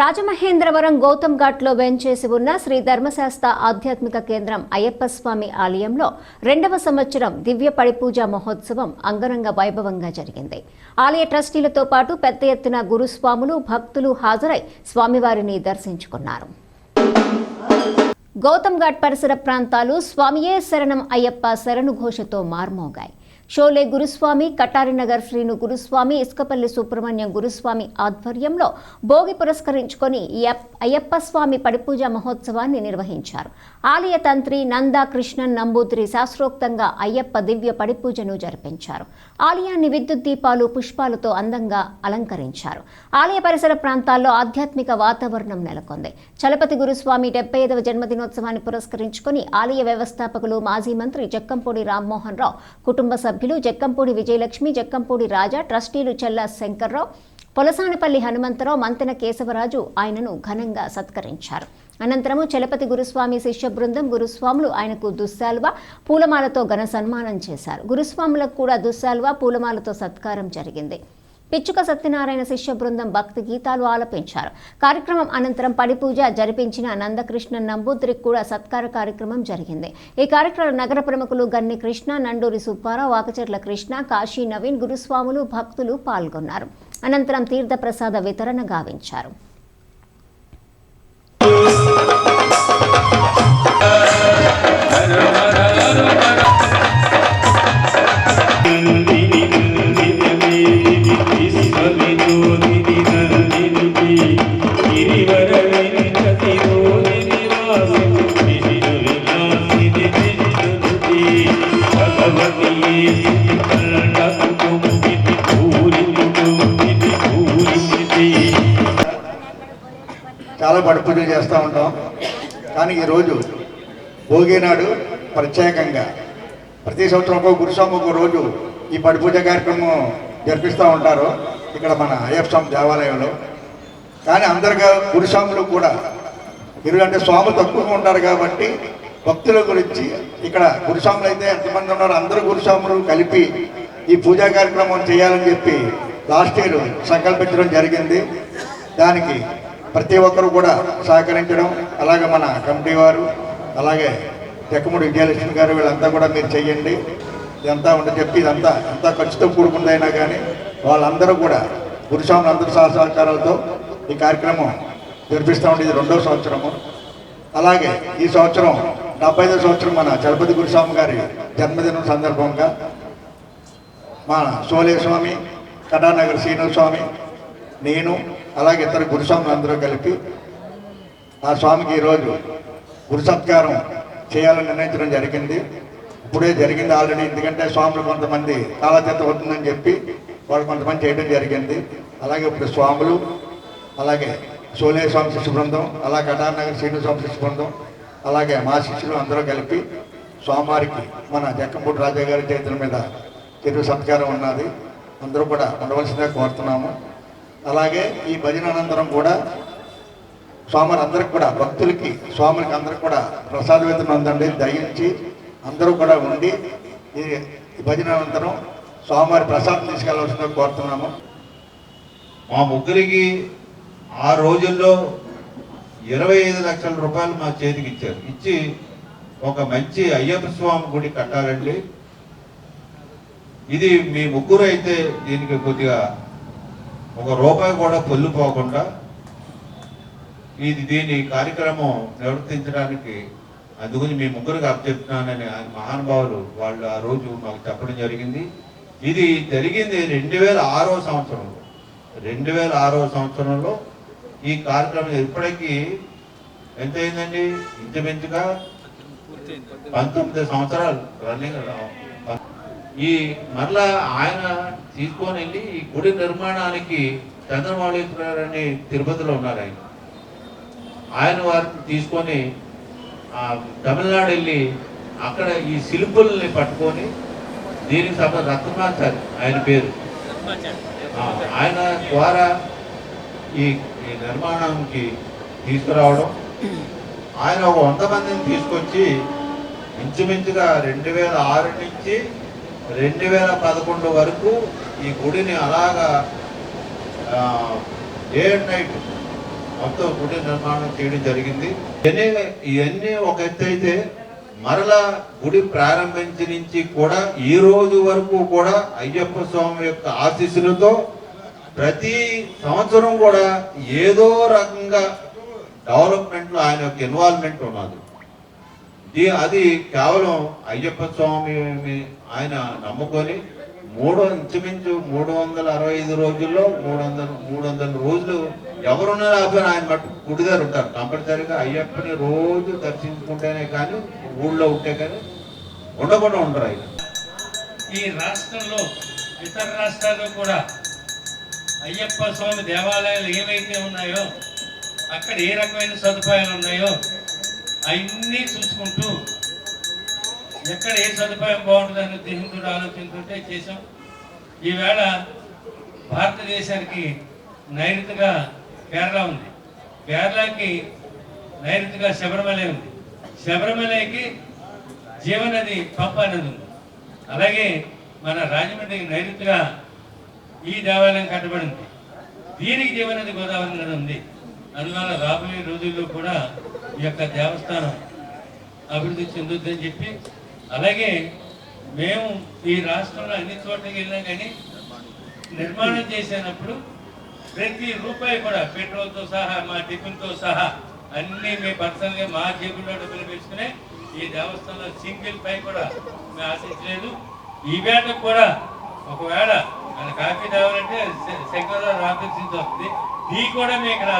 రాజమహేంద్రవరం గౌతమ్ ఘాట్లో వెంచేసి ఉన్న శ్రీ ధర్మశాస్త్ర ఆధ్యాత్మిక కేంద్రం అయ్యప్ప స్వామి ఆలయంలో రెండవ సంవత్సరం దివ్య పడిపూజ మహోత్సవం అంగరంగ వైభవంగా జరిగింది. ఆలయ ట్రస్టీలతో పాటు పెద్ద ఎత్తున గురుస్వాములు భక్తులు హాజరై స్వామివారిని దర్శించుకున్నారు. గౌతమ్ ఘాట్ పరిసర ప్రాంతాలు స్వామియే శరణం అయ్యప్ప శరణు ఘోషతో మార్మోగాయి. షోలే గురుస్వామి కటారినగర్ శ్రీను గురుస్వామి ఇసుకపల్లి సుబ్రహ్మణ్యం గురుస్వామి ఆధ్వర్యంలో భోగి పురస్కరించుకొని అయ్యప్ప స్వామి పడిపూజ మహోత్సవాన్ని నిర్వహించారు. ఆలయ తంత్రి నందా కృష్ణన్ నంబూద్రి శాస్త్రోక్తంగా అయ్యప్ప దివ్య పడిపూజను జరిపించారు. ఆలయాన్ని విద్యుత్ దీపాలు పుష్పాలతో అందంగా అలంకరించారు. ఆలయ పరిసర ప్రాంతాల్లో ఆధ్యాత్మిక వాతావరణం నెలకొంది. చలపతి గురుస్వామి డెబ్బై ఐదవ జన్మదినోత్సవాన్ని పురస్కరించుకొని ఆలయ వ్యవస్థాపకులు మాజీ మంత్రి జక్కంపూడి రామ్మోహన్ రావు కుటుంబ సభ్యులు జక్కంపూడి విజయలక్ష్మి జక్కంపూడి రాజా ట్రస్టీలు చెల్ల శంకర్రావు పొలసానపల్లి హనుమంతరావు మంతెన కేశవరాజు ఆయనను ఘనంగా సత్కరించారు. అనంతరము చలపతి గురుస్వామి శిష్య బృందం గురుస్వాములు ఆయనకు దుస్సాల్వ పూలమాలతో ఘన సన్మానం చేశారు. గురుస్వాములకు కూడా దుస్సాల్వ పూలమాలతో సత్కారం జరిగింది. పిచ్చుక సత్యనారాయణ శిష్య బృందం భక్తి గీతాలు ఆలపించారు. కార్యక్రమం అనంతరం పడిపూజ జరిపించిన నందకృష్ణ నంబూద్రి కూడా సత్కార కార్యక్రమం జరిగింది. ఈ కార్యక్రమంలో నగర ప్రముఖులు గన్ని కృష్ణ నండూరి సుబ్బారావు వాకచర్ల కృష్ణ కాశీ నవీన్ గురుస్వాములు భక్తులు పాల్గొన్నారు. అనంతరం తీర్థప్రసాద వితరణ గావించారు. చాలా బడి పూజలు చేస్తూ ఉంటాం. కానీ ఈరోజు భోగి నాడు ప్రత్యేకంగా ప్రతి సంవత్సరం ఒక్కొక్క గురుస్వామి ఒక రోజు ఈ బడి పూజ కార్యక్రమం జరిపిస్తూ ఉంటారు. ఇక్కడ మన అయ్యప్ప స్వామి దేవాలయంలో. కానీ అందరిగా గురుస్వాములు కూడా వీరు అంటే స్వాములు తక్కువగా ఉంటారు కాబట్టి భక్తుల గురించి. ఇక్కడ గురుస్వాములు అయితే ఎంతమంది ఉన్నారో అందరూ గురుస్వాములు కలిపి ఈ పూజా కార్యక్రమం చేయాలని చెప్పి లాస్ట్ ఇయర్ సంకల్పించడం జరిగింది. దానికి ప్రతి ఒక్కరు కూడా సహకరించడం అలాగే మన కమిటీ వారు అలాగే తెక్కముడి విజయలక్ష్మి గారు వీళ్ళంతా కూడా మీరు చెయ్యండి. ఇదంతా ఉంటే చెప్పి ఇదంతా అంతా ఖర్చుతో కూడుకుందైనా కానీ వాళ్ళందరూ కూడా గురుస్వాములందరూ సహ సహకారాలతో ఈ కార్యక్రమం జరిపిస్తూ ఉండేది రెండో సంవత్సరము. అలాగే ఈ సంవత్సరం డెబ్బై ఐదో సంవత్సరం మన చలపతి గురుస్వామి గారి జన్మదినం సందర్భంగా మా సోలే స్వామి కటానగర్ శ్రీను స్వామి నేను అలాగే ఇతర గురుస్వాములు అందరూ కలిపి ఆ స్వామికి ఈరోజు గురు సత్కారం చేయాలని నిర్ణయించడం జరిగింది. ఇప్పుడే జరిగింది ఆల్రెడీ. ఎందుకంటే స్వాములు కొంతమంది కాలచేత అవుతుందని చెప్పి వాళ్ళు కొంతమంది చేయడం జరిగింది. అలాగే ఇప్పుడు స్వాములు అలాగే సోలే స్వామి శిష్య బృందం అలా కటానగర్ శ్రీను స్వామి శిష్య బృందం అలాగే మా శిష్యులు అందరూ కలిపి స్వామివారికి మన జక్కంపూడి రాజా గారి చేతుల మీద తిరుగు సత్కారం ఉన్నది. అందరూ కూడా ఉండవలసిందే కోరుతున్నాము. అలాగే ఈ భజన అనంతరం కూడా స్వామిని అందరికి కూడా భక్తులకి స్వాములకి అందరికి కూడా ప్రసాద వితరణ ఉందండి. దయించి అందరూ కూడా ఉండి ఈ భజన అనంతరం స్వామివారి ప్రసాదం తీసుకెళ్ళవలసిందే కోరుతున్నాము. మా ముగ్గురికి ఆ రోజుల్లో ఇరవై ఐదు లక్షల రూపాయలు మా చేతికి ఇచ్చారు. ఇచ్చి ఒక మంచి అయ్యప్ప స్వామి గుడి కట్టాలండి. ఇది మీ ముగ్గురు అయితే దీనికి కొద్దిగా ఒక రూపాయి కూడా పొల్లుపోకుండా ఇది దీని కార్యక్రమం నిర్వర్తించడానికి అందుకని మీ ముగ్గురికి అప్పచెప్తున్నానని ఆయన మహానుభావులు వాళ్ళు ఆ రోజు మాకు చెప్పడం జరిగింది. ఇది జరిగింది రెండు వేల ఆరో సంవత్సరంలో. రెండు వేల ఆరో సంవత్సరంలో ఈ కార్యక్రమం ఇప్పటికీ ఎంత అయిందండి ఇంచుమించుగా పంతొమ్మిది సంవత్సరాలు రన్నింగ్ ఈ మరలా ఆయన తీసుకొని వెళ్ళి ఈ గుడి నిర్మాణానికి చంద్రమౌళీశ్వరని అని తిరుపతిలో ఉన్నారు ఆయన. ఆయన వారిని తీసుకొని తమిళనాడు వెళ్ళి అక్కడ ఈ శిల్పుల్ని పట్టుకొని దీనికి సభ రత్నమాచారి ఆయన పేరు. ఆయన ద్వారా ఈ ఈ నిర్మాణానికి తీసుకురావడం. ఆయన ఒక వంద మందిని తీసుకొచ్చి ఇంచుమించుగా రెండు వేల ఆరు నుంచి రెండు వేల పదకొండు వరకు ఈ గుడిని అలాగా డే అండ్ నైట్ మొత్తం గుడి నిర్మాణం చేయడం జరిగింది. ఇవన్నీ ఇవన్నీ ఒక ఎత్తు అయితే మరలా గుడి ప్రారంభించి నుంచి కూడా ఈ రోజు వరకు కూడా అయ్యప్ప స్వామి యొక్క ఆశీస్సులతో ప్రతి సంవత్సరం కూడా ఏదో రకంగా డెవలప్మెంట్లో ఆయన యొక్క ఇన్వాల్వ్మెంట్ ఉన్నది. దీ- అది కేవలం అయ్యప్ప స్వామి ఆయన నమ్ముకొని మూడు ఇంచుమించు మూడు వందల అరవై ఐదు రోజుల్లో మూడు వందల మూడు వందల రోజులు ఎవరున్నా లేకపోయినా ఆయన మట్టు గుడిదారు ఉంటారు. కంపల్సరీగా అయ్యప్పని రోజు దర్శించుకుంటేనే కానీ ఊళ్ళో ఉంటే కానీ ఉండకుండా ఉంటారు ఆయన. ఈ రాష్ట్రంలో ఇతర రాష్ట్రాల్లో కూడా అయ్యప్ప స్వామి దేవాలయాలు ఏవైతే ఉన్నాయో అక్కడ ఏ రకమైన సదుపాయాలు ఉన్నాయో అవన్నీ చూసుకుంటూ ఎక్కడ ఏ సదుపాయం బాగుంటుందని ఉద్దేశంతో ఆలోచించుకుంటే చేసాం ఈవేళ భారతదేశానికి నైరుతిగా కేరళ ఉంది. కేరళకి నైరుతిగా శబరిమల ఉంది. శబరిమలకి జీవనది పంప నది ఉంది. అలాగే మన రాజమండ్రికి నైరుతిగా ఈ దేవాలయం కట్టబడింది. దీనికి జీవనది గోదావరి నది ఉంది. అందువల్ల రాబోయే రోజుల్లో కూడా ఈ యొక్క దేవస్థానం అభివృద్ధి చెందుద్దని చెప్పి అలాగే మేము ఈ రాష్ట్రంలో అన్ని చోట్లకి వెళ్ళినా కానీ నిర్మాణం చేసినప్పుడు ప్రతి రూపాయి కూడా పెట్రోల్తో సహా మా టిఫిన్తో సహా అన్నీ మేము పర్సనల్గా మా జేబుల్లో డబ్బులు పెంచుకునే ఈ దేవస్థానంలో సింగిల్ పై కూడా మేము ఆశించలేదు. ఈ వేటకు కూడా ఒకవేళ మన కాఫీ తేవాలంటే శంకరరావు రాపించింది వస్తుంది. టీ కూడా మీకు ఇక్కడ